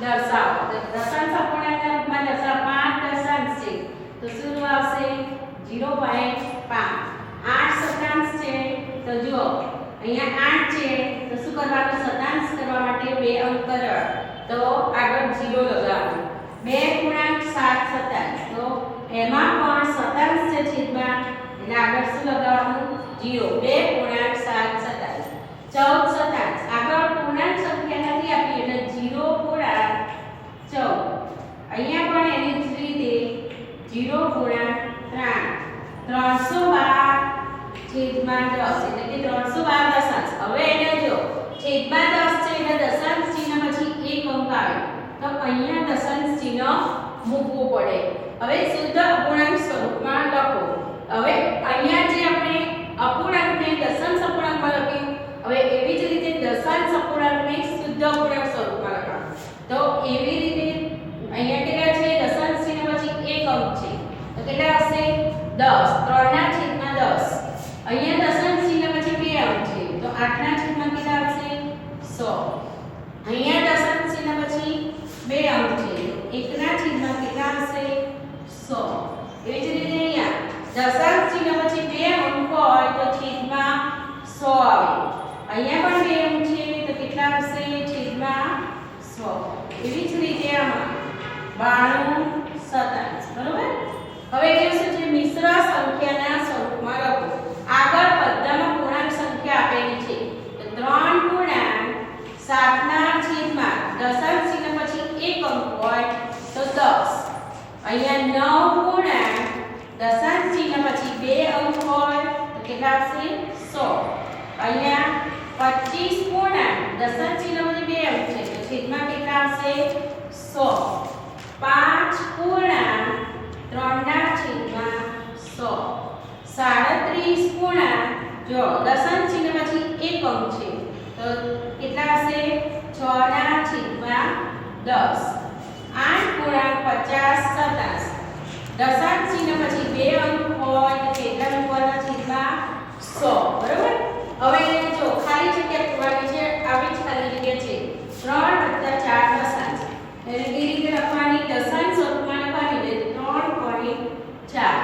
દર્શાવો. તો દશાંશ રૂપમાં દર્શાવો. પાંચ દશાંશ છે. તો શું આવશે? 0.5 આઠ શતાંશ છે. તો જુઓ, અહીંયા આઠ છે. તો શું કરવાનું? શતાંશ કરવા માટે બે અંક તો આગળ ઝીરો લગાવવાનું બે પૂર્ણાંક સાત શતાંશ. તો એમાં પણ શતાંશ છે છેદમાં. એટલે આગળ શું લગાવવાનું 0 બે પૂર્ણાંક સાત શતાંશ. ચૌદ શતાંશ આગળ પૂર્ણાંક સંખ્યા નથી આપી એટલે 0 પૂર્ણાંક ચૌદ અહીંયા પણ એની જ રીતે 0 ગુણ્યા ત્રણ ત્રણસો બાર છેદમાં દસ એટલે કે ત્રણસો બાર દશાંશ હવે એને જો છેદમાં દસ છે એટલે દશાંશ ચિહ્ન પછી એક અંક આવે. તો અહીંયા દશાંશ ચિહ્ન મૂકવું પડે, હવે શુદ્ધ અપૂર્ણાંક સ્વરૂપમાં લખો. હવે અહીંયા જે આપણે અપૂર્ણાંકને દશાંશ અપૂર્ણાંકમાં લખ્યું હવે એવી જ રીતે દશાંશ અપૂર્ણાંકને શુદ્ધ અપૂર્ણાંક સ્વરૂપમાં લખવાનું તો એવી રીતે અહીંયા કેટલા છે દશાંશ ચિહ્ન પછી એક અંક છે તો કેટલા આવશે 10 ત્રણના છેદમાં દસ. અહીંયા દશાંશ ચિહ્ન પછી બે છે. તો આઠના છેદમાં કેટલા આવશે? સો. અહીંયા દશાંશ ચિહ્ન પછી બે છે. એકના છેદમાં કેટલા આવશે? સો. એવી જ રીતે અહીંયા. દશાંશ ચિહ્ન પછી બે અંક હોય તો છેદમાં સો આવે. અહીંયા પણ બે અંક છે, તો કેટલા આવશે? છેદમાં સો. એવી જ રીતે આમાં. 92 શતાંશ બરોબર હવે કેવું છે મિશ્ર સંખ્યાના સ્વરૂપમાં લખો આગળ બધામાં પૂર્ણાંક સંખ્યા આપેલી છે તો 3 પૂર્ણાંક 7 ના છેદમાં દશાંશ ચિહ્ન પછી એક અંક હોય તો 10 અહીંયા 9 પૂર્ણાંક દશાંશ ચિહ્ન પછી બે અંક હોય તો કેટલા આવશે? સો. અહીંયા 25 પૂર્ણાંક દશાંશ ચિહ્ન પછી બે અંક છે તો છેદમાં કેટલા આવશે? સો. પાંચ પૂર્ણાંક ત્રણના છેદમાં સો. સાડત્રીસ પૂર્ણાંક જો દશાંશ ચિહ્ન પછી એક અંક છે તો કેટલા હશે છ ના છેદમાં દસ. પચાસ સતાશ દશાંશ ચિહ્ન પછી બે અંક હોય કેટલા મૂકવાના છેદમાં સો બરોબર હવે એને જો ખાલી જગ્યા પૂરવાની છે આવી જ ખાલી જગ્યા છે ત્રણ વત્તા ચાર દશાંશ એટલે એ રીતે લખવાની દશાંશ સ્વરૂપમાં લખવાની એટલે ત્રણ પોઈન્ટ ચાર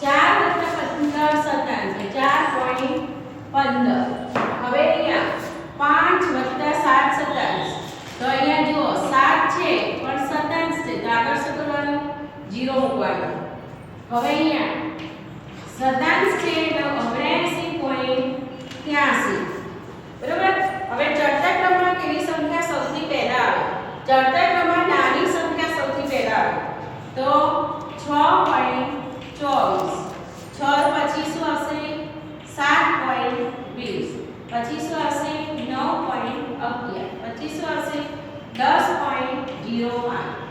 ચાર વત્તા પંદર સત્તાવન છે ચાર પોઈન્ટ પંદર હવે અહીંયા પાંચ વત્તા સાત સત્તાવીસ તો અહીંયા જુઓ સાત છે પણ સત્તાવીસ છે તો આગળ શું કરવાનું જીરો મૂકવાનું હવે અહીંયા સત્તાવીસ છે તો ઓગણસી પોઈન્ટ ત્યાસી. બરોબર? હવે ચડતા ક્રમમાં કેવી સંખ્યા સૌથી પહેલા આવે? ચડતા ક્રમમાં નાની સંખ્યા સૌથી પહેલા આવે. તો 6.24 6 પછી શું આવશે 7.20 પછી શું આવશે 9.11 પછી શું આવશે 10.05 આમાં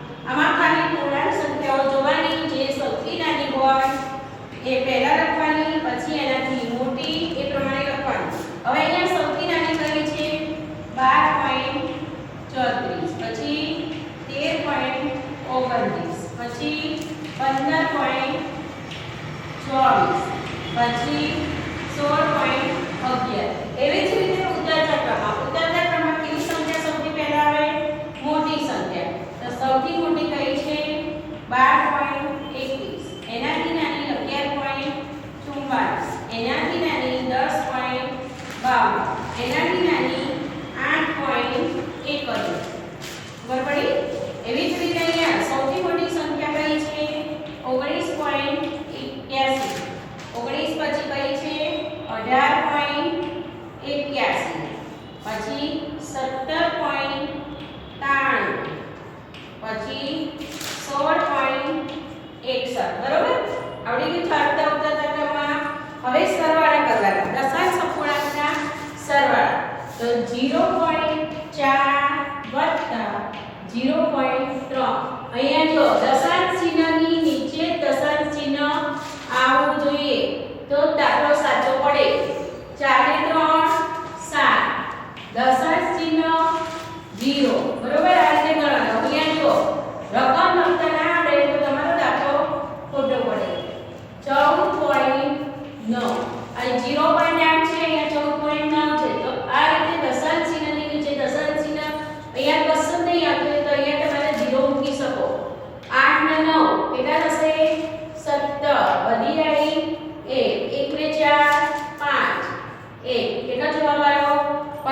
really thought that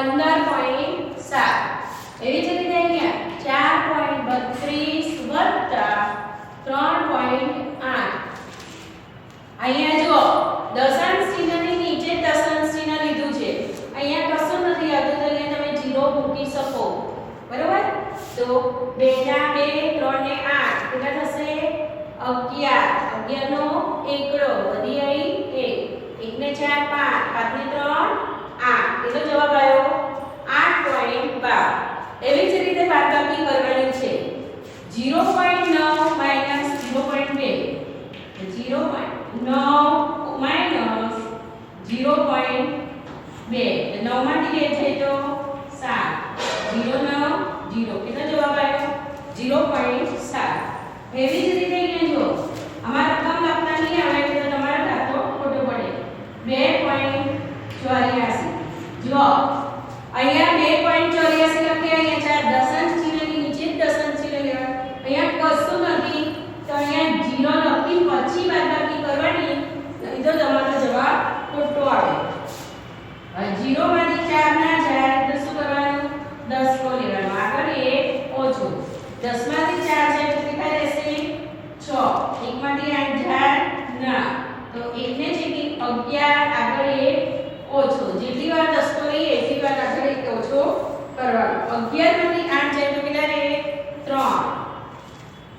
પંદર પોઈન્ટ સાત. એવી જ રીતે અહીંયા ચાર પોઈન્ટ બત્રીસ વત્તા ત્રણ પોઈન્ટ આઠ. અહીંયા જુઓ, દશાંશ ચિહ્નની નીચે દશાંશ ચિહ્ન લીધું છે. અહીંયા કશું નથી આવતું તો અહીંયા તમે જીરો મૂકી શકો. બરોબર? તો બે ના બે ત્રણ ને આઠ. કેટલા થશે? અગિયાર. અગિયાર નો એકડો. વધી આવી એક. ને ચાર, પાંચ. પાંચ ને ત્રણ. ચોર્યાસી જો અહીંયા બે પોઈન્ટ ચોર્યાસી લખીએ અહીંયા ચાર દશાંશ ચિહ્નની નીચે જ દશાંશ ચિહ્ન લેવા અહીંયા કશું નથી તો અહીંયા જીરો લખી પછી બાદબાકી કરવાની નહીં તો તમારો જવાબ ખોટો આવે હવે જીરો માંથી ચાર ના જાય તો શું કરવાનું દસ કો લેવાનો આગળ એક ઓછો દસમાંથી ચાર જાય તો કેટલા રહેશે છ એક માંથી આઠ જાય ના તો એકને જેટલી અગિયાર આગળ એક ઓછો જેટલી વાર દસ કો લઈએ એટલી વાર આગળ એક ઓછો કરવાનો અગિયારમાંથી આઠ જાય તો કેટલા રહે ત્રણ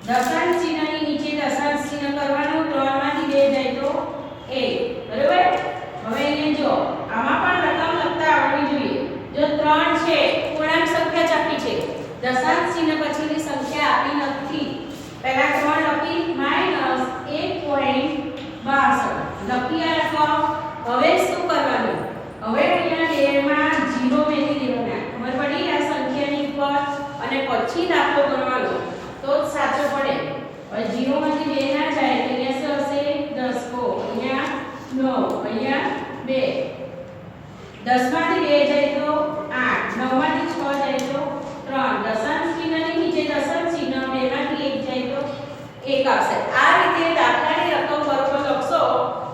દશાંશ ચિહ્નની નીચે દશાંશ ચિહ્ન કરવાનું ત્રણમાંથી બે જાય તો એક બરોબર હવે અહીંયા જો આમાં પણ રકમ લખતા આવડવી જોઈએ જો ત્રણ છે પૂર્ણાંક સંખ્યા જ આપી છે દશાંશ ચિહ્ન પછીની સંખ્યા આપી નથી. પહેલા ત્રણ લખી માઇનસ એક પોઈન્ટ બાસઠ. લખી રકમ હવે શું કરવાનું? હવે અહીંયા બેમાં જીરો મેળવી દેવાના. ખબર પડી આ સંખ્યાની ઉપર? અને પછી દાખલો કરવાનો. તો જ સાચો પડે. હવે જીરો માંથી બે ના જાય એટલે અહીંયા હશે? દસ. કો અહીંયા નવ. અહીંયા બે. દસમાંથી બે જાય તો આઠ. નવમાંથી છ જાય તો એક જાય આ રીતે દાખલાની રકમ લખશો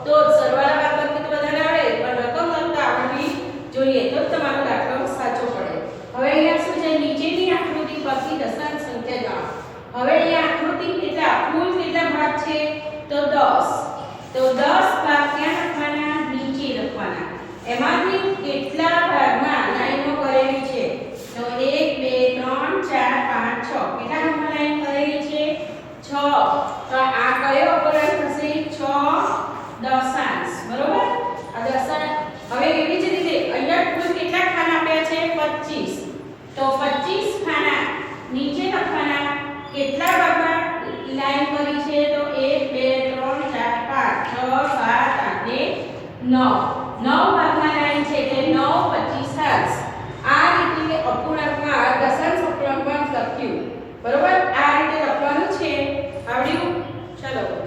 તો સરવાળા બાદબાકી તો બધાને પણ રકમ લખતા આવડવી જોઈએ તો તમારો દાખલો સાચો પડે. હવે અહીંયા શું છે? નીચેની આકૃતિ પરથી દશાંશ સંખ્યા જાણો. હવે અહીંયા આકૃતિ કેટલા? કુલ કેટલા ભાગ છે? તો 10 તો 10 ભાગ ક્યાં લખવાના? નીચે લખવાના. એમાંથી તો આ કયો અપૂર્ણાંક થશે 6 દશાંશ બરોબર? આ દશાંશ હવે એવી જ રીતે અહીંયા કુલ કેટલા ખાના આપ્યા છે? 25 તો 25 ખાના નીચે લખવાના કેટલા ભાગમાં લાઈન કરી છે? તો 1 2 3 4 5 6 7 8 9 9 ભાગમાં લાઈન છે એટલે 9 25 7 આ રીતે અપૂર્ણાંકમાં દશાંશ અપૂર્ણાંકમાં લખ્યું. બરોબર? આ રીતે આવડ્યું? ચલો.